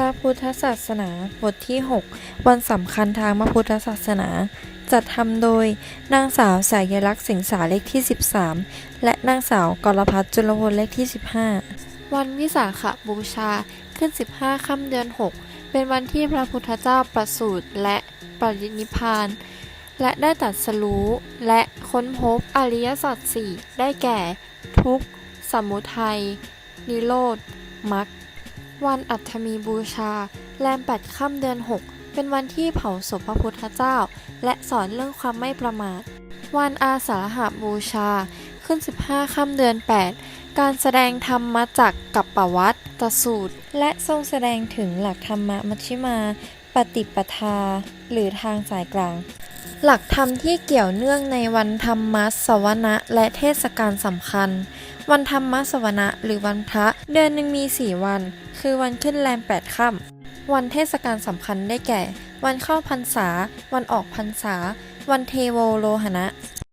ระพุทธศาสนาบทที่ 6 วันสำคัญทางพระพุทธศาสนา จัดทำโดยนางสาวสายลักษณ์สิงสาเลขที่ 13 และนางสาวกรพัฒน์จุลพลเลขที่ 15 วันวิสาขบูชาขึ้น 15 ค่ำเดือน 6 เป็นวันที่พระพุทธเจ้าประสูติและปรินิพาน และได้ตัดสรู้และค้นพบอริยสัจสี่ได้แก่ ทุกข์ สมุทัย นิโรธ มรรค วันอัฐมีบูชา แรมแปดค่ำเดือน 6 เป็นวันที่เผาศพพระพุทธเจ้า และสอนเรื่องความไม่ประมาท วันอาสาฬหบูชา ขึ้น 15ค่ำเดือน 8 การแสดงธรรมจากกัปปวัตตสูตร และทรงแสดงถึงหลักธรรมมัชฌิมา ปฏิปทา หรือทางสายกลาง หลักธรรมที่เกี่ยวเนื่องในวันธรรมสวนะและเทศกาลสำคัญ วันธรรมสวนะหรือวันพระเดือนหนึ่งมี 4 วัน คือวันขึ้นแรม8ค่ำวันเทศกาลสำคัญได้แก่ วันเข้าพรรษา วันออกพรรษา วันเทโวโลหณะ